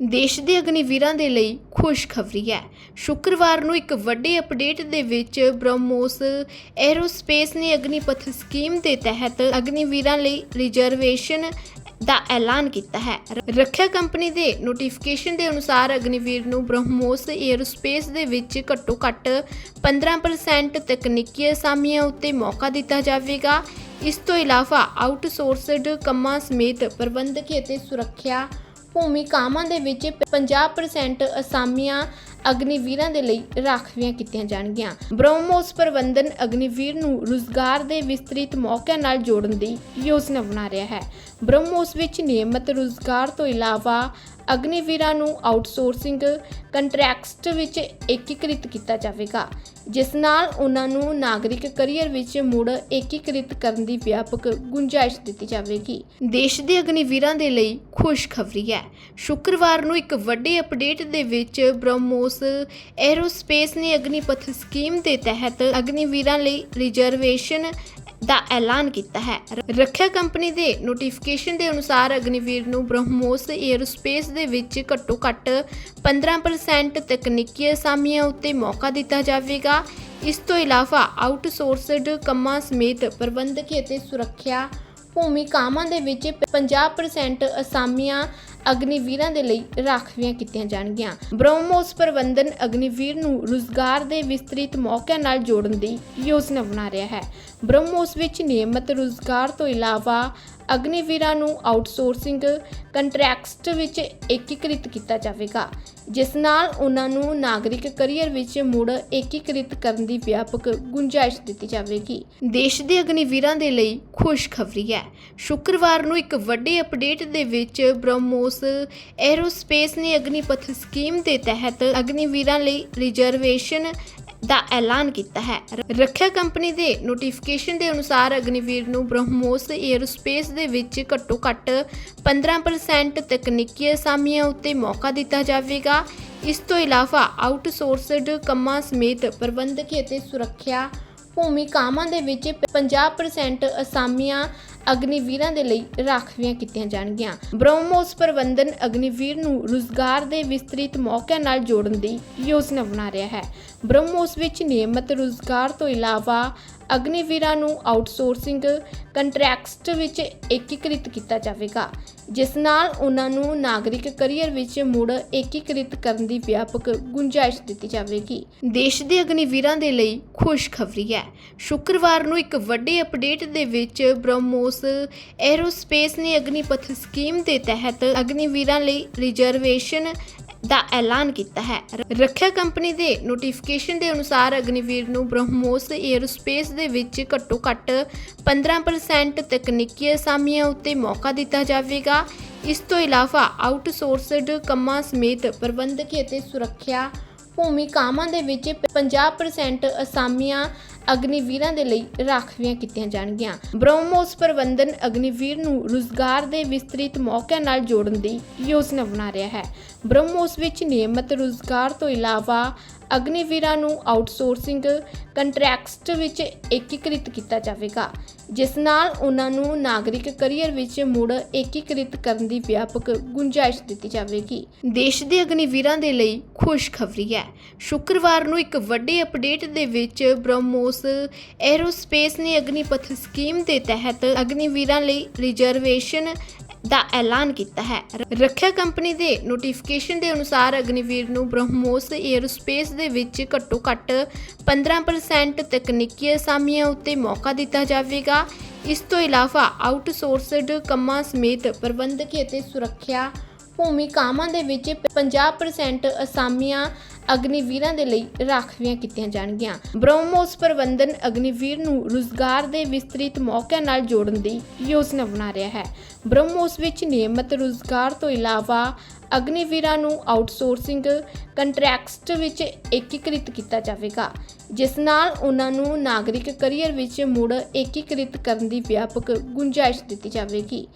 ਦੇਸ਼ ਦੇ ਅਗਨੀਵੀਰਾਂ ਦੇ ਲਈ ਖੁਸ਼ਖਬਰੀ ਹੈ। ਸ਼ੁੱਕਰਵਾਰ ਨੂੰ ਇੱਕ ਵੱਡੀ ਅਪਡੇਟ ਦੇ ਵਿੱਚ ਬ੍ਰਹਮੋਸ ਐਰੋਸਪੇਸ ਨੇ ਅਗਨੀਪਥ ਸਕੀਮ ਦੇ ਤਹਿਤ ਅਗਨੀਵੀਰਾਂ ਲਈ ਰਿਜ਼ਰਵੇਸ਼ਨ ਦਾ ਐਲਾਨ ਕੀਤਾ ਹੈ। ਰੱਖਿਆ ਕੰਪਨੀ ਦੇ ਨੋਟੀਫਿਕੇਸ਼ਨ ਦੇ ਅਨੁਸਾਰ ਅਗਨੀਵੀਰ ਨੂੰ ਬ੍ਰਹਮੋਸ 에ਅਰੋਸਪੇਸ ਦੇ ਵਿੱਚ ਘੱਟੋ ਘੱਟ 15% ਤਕਨੀਕੀ ਅਸਾਮੀਆਂ ਉੱਤੇ ਮੌਕਾ ਦਿੱਤਾ ਜਾਵੇਗਾ। ਇਸ ਤੋਂ ਇਲਾਵਾ ਆਊਟਸੋਰਸਡ ਕੰਮਾਂ ਸਮੇਤ ਪ੍ਰਬੰਧਕੀ ਅਤੇ ਸੁਰੱਖਿਆ ਭੂਮਿਕਾਵਾਂ ਦੇ ਵਿੱਚ 50% ਅਸਾਮੀਆਂ ਅਗਨੀਵੀਰਾਂ ਦੇ ਲਈ ਰਾਖਵੀਆਂ ਕੀਤੀਆਂ ਜਾਣਗੀਆਂ। ਬ੍ਰਹਮੋਸ ਪ੍ਰਬੰਧਨ ਅਗਨੀਵੀਰ ਨੂੰ ਰੁਜ਼ਗਾਰ ਦੇ ਵਿਸਤ੍ਰਿਤ ਮੌਕਿਆਂ ਨਾਲ ਜੋੜਨ ਦੀ ਯੋਜਨਾ ਬਣਾ ਰਿਹਾ ਹੈ। ਬ੍ਰਹਮੋਸ ਵਿੱਚ ਨਿਯਮਤ ਰੁਜ਼ਗਾਰ ਤੋਂ ਇਲਾਵਾ ਅਗਨੀਵੀਰਾਂ ਨੂੰ ਆਊਟਸੋਰਸਿੰਗ ਕੰਟਰੈਕਟਸ ਵਿੱਚ ਏਕੀਕ੍ਰਿਤ ਕੀਤਾ ਜਾਵੇਗਾ, ਜਿਸ ਨਾਲ ਉਹਨਾਂ ਨੂੰ ਨਾਗਰਿਕ ਕਰੀਅਰ ਵਿੱਚ ਮੁੜ ਏਕੀਕ੍ਰਿਤ ਕਰਨ ਦੀ ਵਿਆਪਕ ਗੁੰਜਾਇਸ਼ ਦਿੱਤੀ ਜਾਵੇਗੀ। ਦੇਸ਼ ਦੇ ਅਗਨੀਵੀਰਾਂ ਦੇ ਲਈ ਖੁਸ਼ਖਬਰੀ ਹੈ। ਸ਼ੁੱਕਰਵਾਰ ਨੂੰ ਇੱਕ ਵੱਡੇ ਅਪਡੇਟ ਦੇ ਵਿੱਚ ਬ੍ਰਹਮੋਸ ਐਰੋਸਪੇਸ ਨੇ ਅਗਨੀਪਥ ਸਕੀਮ ਦੇ ਤਹਿਤ ਅਗਨੀਵੀਰਾਂ ਲਈ ਰਿਜ਼ਰਵੇਸ਼ਨ ਦਾ ਐਲਾਨ ਕੀਤਾ ਹੈ। ਰੱਖਿਆ ਕੰਪਨੀ ਦੇ ਨੋਟੀਫਿਕੇਸ਼ਨ ਦੇ ਅਨੁਸਾਰ ਅਗਨੀਵੀਰ ਨੂੰ ਬ੍ਰਹਮੋਸ 에ਅਰੋਸਪੇਸ ਦੇ ਵਿੱਚ ਘੱਟੋ ਘੱਟ 15% ਤਕਨੀਕੀ ਅਸਾਮੀਆਂ ਉੱਤੇ ਮੌਕਾ ਦਿੱਤਾ ਜਾਵੇਗਾ। ਇਸ ਤੋਂ ਇਲਾਵਾ ਆਊਟਸੋਰਸਡ ਕੰਮਾਂ ਸਮੇਤ ਪ੍ਰਬੰਧਕੀ ਅਤੇ ਸੁਰੱਖਿਆ ਭੂਮਿਕਾਵਾਂ ਦੇ ਵਿੱਚ 50% ਅਸਾਮੀਆਂ ਅਗਨੀਵੀਰਾਂ ਦੇ ਲਈ ਰਾਖਵੀਆਂ ਕੀਤੀਆਂ ਜਾਣਗੀਆਂ। ਬ੍ਰਹਮੋਸ ਪ੍ਰਬੰਧਨ ਅਗਨੀਵੀਰ ਨੂੰ ਰੁਜ਼ਗਾਰ ਦੇ ਵਿਸਤ੍ਰਿਤ ਮੌਕਿਆਂ ਨਾਲ ਜੋੜਨ ਦੀ ਯੋਜਨਾ ਬਣਾ ਰਿਹਾ ਹੈ। ਬ੍ਰਹਮੋਸ ਵਿੱਚ ਨਿਯਮਤ ਰੁਜ਼ਗਾਰ ਤੋਂ ਇਲਾਵਾ ਅਗਨੀਵੀਰਾਂ ਨੂੰ ਆਊਟਸੋਰਸਿੰਗ ਕੰਟਰੈਕਟਸ ਵਿੱਚ ਏਕੀਕ੍ਰਿਤ ਕੀਤਾ ਜਾਵੇਗਾ, ਜਿਸ ਨਾਲ ਉਹਨਾਂ ਨੂੰ ਨਾਗਰਿਕ ਕਰੀਅਰ ਵਿੱਚ ਮੁੜ ਏਕੀਕ੍ਰਿਤ ਕਰਨ ਦੀ ਵਿਆਪਕ ਗੁੰਜਾਇਸ਼ ਦਿੱਤੀ ਜਾਵੇਗੀ। ਦੇਸ਼ ਦੇ ਅਗਨੀਵੀਰਾਂ ਦੇ ਲਈ ਖੁਸ਼ਖਬਰੀ ਹੈ। ਸ਼ੁੱਕਰਵਾਰ ਨੂੰ ਇੱਕ ਵੱਡੀ ਅਪਡੇਟ ਦੇ ਵਿੱਚ ਬ੍ਰਹਮੋਸ ਐਰੋਸਪੇਸ ਨੇ ਅਗਨੀਪਥ ਸਕੀਮ ਦੇ ਤਹਿਤ ਅਗਨੀਵੀਰਾਂ ਲਈ ਰਿਜ਼ਰਵੇਸ਼ਨ ਦਾ ਐਲਾਨ ਕੀਤਾ ਹੈ। ਰੱਖਿਆ ਕੰਪਨੀ ਦੇ ਨੋਟੀਫਿਕੇਸ਼ਨ ਦੇ ਅਨੁਸਾਰ ਅਗਨੀਵੀਰ ਨੂੰ ਬ੍ਰਹਮੋਸ 에ਅਰੋਸਪੇਸ ਦੇ ਵਿੱਚ ਘੱਟੋ ਘੱਟ 15% ਤਕਨੀਕੀ ਅਸਾਮੀਆਂ ਉੱਤੇ ਮੌਕਾ ਦਿੱਤਾ ਜਾਵੇਗਾ। ਇਸ ਤੋਂ ਇਲਾਵਾ ਆਊਟਸੋਰਸਡ ਕੰਮਾਂ ਸਮੇਤ ਪ੍ਰਬੰਧਕੀ ਅਤੇ ਸੁਰੱਖਿਆ ਭੂਮਿਕਾਵਾਂ ਦੇ ਵਿੱਚ 50% ਅਸਾਮੀਆਂ ਅਗਨੀਵੀਰਾਂ ਦੇ ਲਈ ਰਾਖਵੀਆਂ ਕੀਤੀਆਂ ਜਾਣਗੀਆਂ। ਬ੍ਰਹਮੋਸ ਪ੍ਰਬੰਧਨ ਅਗਨੀਵੀਰ ਨੂੰ ਰੁਜ਼ਗਾਰ ਦੇ ਵਿਸਤ੍ਰਿਤ ਮੌਕਿਆਂ ਨਾਲ ਜੋੜਨ ਦੀ ਯੋਜਨਾ ਬਣਾ ਰਿਹਾ ਹੈ। ਬ੍ਰਹਮੋਸ ਵਿੱਚ ਨਿਯਮਤ ਰੁਜ਼ਗਾਰ ਤੋਂ ਇਲਾਵਾ ਅਗਨੀਵੀਰਾਂ ਨੂੰ ਆਊਟਸੋਰਸਿੰਗ ਕੰਟਰੈਕਟਸ ਵਿੱਚ ਏਕੀਕ੍ਰਿਤ ਕੀਤਾ ਜਾਵੇਗਾ, ਜਿਸ ਨਾਲ ਉਹਨਾਂ ਨੂੰ ਨਾਗਰਿਕ ਕਰੀਅਰ ਵਿੱਚ ਮੁੜ ਏਕੀਕ੍ਰਿਤ ਕਰਨ ਦੀ ਵਿਆਪਕ ਗੁੰਜਾਇਸ਼ ਦਿੱਤੀ ਜਾਵੇਗੀ। ਦੇਸ਼ ਦੇ ਅਗਨੀਵੀਰਾਂ ਦੇ ਲਈ ਖੁਸ਼ਖਬਰੀ ਹੈ। ਸ਼ੁੱਕਰਵਾਰ ਨੂੰ ਇੱਕ ਵੱਡੀ ਅਪਡੇਟ ਦੇ ਵਿੱਚ ਬ੍ਰਹਮੋਸ ਐਰੋਸਪੇਸ ਨੇ ਅਗਨੀਪਥ ਸਕੀਮ ਦੇ ਤਹਿਤ ਅਗਨੀਵੀਰਾਂ ਲਈ ਰਿਜ਼ਰਵੇਸ਼ਨ ਦਾ ਐਲਾਨ ਕੀਤਾ ਹੈ। ਰੱਖਿਆ ਕੰਪਨੀ ਦੇ ਨੋਟੀਫਿਕੇਸ਼ਨ ਦੇ ਅਨੁਸਾਰ ਅਗਨੀਵੀਰ ਨੂੰ ਬ੍ਰਹਮੋਸ 에ਅਰੋਸਪੇਸ ਦੇ ਵਿੱਚ ਘੱਟੋ ਘੱਟ 15% ਤਕਨੀਕੀ ਅਸਾਮੀਆਂ ਉੱਤੇ ਮੌਕਾ ਦਿੱਤਾ ਜਾਵੇਗਾ। ਇਸ ਤੋਂ ਇਲਾਵਾ ਆਊਟਸੋਰਸਡ ਕੰਮਾਂ ਸਮੇਤ ਪ੍ਰਬੰਧਕੀ ਅਤੇ ਸੁਰੱਖਿਆ ਭੂਮਿਕਾਵਾਂ ਦੇ ਵਿੱਚ 50% ਅਸਾਮੀਆਂ ਅਗਨੀਵੀਰਾਂ ਦੇ ਲਈ ਰਾਖਵੀਆਂ ਕੀਤੀਆਂ ਜਾਣਗੀਆਂ। ਬ੍ਰਹਮੋਸ ਪ੍ਰਬੰਧਨ ਅਗਨੀਵੀਰ ਨੂੰ ਰੁਜ਼ਗਾਰ ਦੇ ਵਿਸਤ੍ਰਿਤ ਮੌਕਿਆਂ ਨਾਲ ਜੋੜਨ ਦੀ ਯੋਜਨਾ ਬਣਾ ਰਿਹਾ ਹੈ। ਬ੍ਰਹਮੋਸ ਵਿੱਚ ਨਿਯਮਤ ਰੁਜ਼ਗਾਰ ਤੋਂ ਇਲਾਵਾ ਅਗਨੀਵੀਰਾਂ ਨੂੰ ਆਊਟਸੋਰਸਿੰਗ ਕੰਟਰੈਕਟ ਵਿੱਚ ਏਕੀਕ੍ਰਿਤ ਕੀਤਾ ਜਾਵੇਗਾ, ਜਿਸ ਨਾਲ ਉਹਨਾਂ ਨੂੰ ਨਾਗਰਿਕ ਕਰੀਅਰ ਵਿੱਚ ਮੁੜ ਏਕੀਕ੍ਰਿਤ ਕਰਨ ਦੀ ਵਿਆਪਕ ਗੁੰਜਾਇਸ਼ ਦਿੱਤੀ ਜਾਵੇਗੀ। ਦੇਸ਼ ਦੇ ਅਗਨੀਵੀਰਾਂ ਦੇ ਲਈ ਖੁਸ਼ਖਬਰੀ ਹੈ। ਸ਼ੁੱਕਰਵਾਰ ਨੂੰ ਇੱਕ ਵੱਡੀ ਅਪਡੇਟ ਦੇ ਵਿੱਚ ਬ੍ਰਹਮੋਸ ਐਰੋਸਪੇਸ ਨੇ ਅਗਨੀਪਥ ਸਕੀਮ ਦੇ ਤਹਿਤ ਅਗਨੀਵੀਰਾਂ ਲਈ ਰਿਜ਼ਰਵੇਸ਼ਨ ਦਾ ਐਲਾਨ ਕੀਤਾ ਹੈ। ਰੱਖਿਆ ਕੰਪਨੀ ਦੇ ਨੋਟੀਫਿਕੇਸ਼ਨ ਦੇ ਅਨੁਸਾਰ ਅਗਨੀਵੀਰ ਨੂੰ ਬ੍ਰਹਮੋਸ 에ਅਰੋਸਪੇਸ ਦੇ ਵਿੱਚ ਘੱਟੋ ਘੱਟ 15% ਤਕਨੀਕੀ ਅਸਾਮੀਆਂ ਉੱਤੇ ਮੌਕਾ ਦਿੱਤਾ ਜਾਵੇਗਾ। ਇਸ ਤੋਂ ਇਲਾਵਾ ਆਊਟਸੋਰਸਡ ਕੰਮਾਂ ਸਮੇਤ ਪ੍ਰਬੰਧਕੀ ਅਤੇ ਸੁਰੱਖਿਆ ਭੂਮਿਕਾਵਾਂ ਦੇ ਵਿੱਚ 50% ਅਸਾਮੀਆਂ ਅਗਨੀਵੀਰਾਂ ਦੇ ਲਈ ਰਾਖਵੀਆਂ ਕੀਤੀਆਂ ਜਾਣਗੀਆਂ। ਬ੍ਰਹਮੋਸ ਪ੍ਰਬੰਧਨ ਅਗਨੀਵੀਰ ਨੂੰ ਰੁਜ਼ਗਾਰ ਦੇ ਵਿਸਤ੍ਰਿਤ ਮੌਕਿਆਂ ਨਾਲ ਜੋੜਨ ਦੀ ਯੋਜਨਾ ਬਣਾ ਰਿਹਾ ਹੈ। ਬ੍ਰਹਮੋਸ ਵਿੱਚ ਨਿਯਮਤ ਰੁਜ਼ਗਾਰ ਤੋਂ ਇਲਾਵਾ ਅਗਨੀਵੀਰਾਂ ਨੂੰ ਆਊਟਸੋਰਸਿੰਗ ਕੰਟਰੈਕਟਸ ਵਿੱਚ ਏਕੀਕ੍ਰਿਤ ਕੀਤਾ ਜਾਵੇਗਾ, ਜਿਸ ਨਾਲ ਉਹਨਾਂ ਨੂੰ ਨਾਗਰਿਕ ਕਰੀਅਰ ਵਿੱਚ ਮੁੜ ਏਕੀਕ੍ਰਿਤ ਕਰਨ ਦੀ ਵਿਆਪਕ ਗੁੰਜਾਇਸ਼ ਦਿੱਤੀ ਜਾਵੇਗੀ।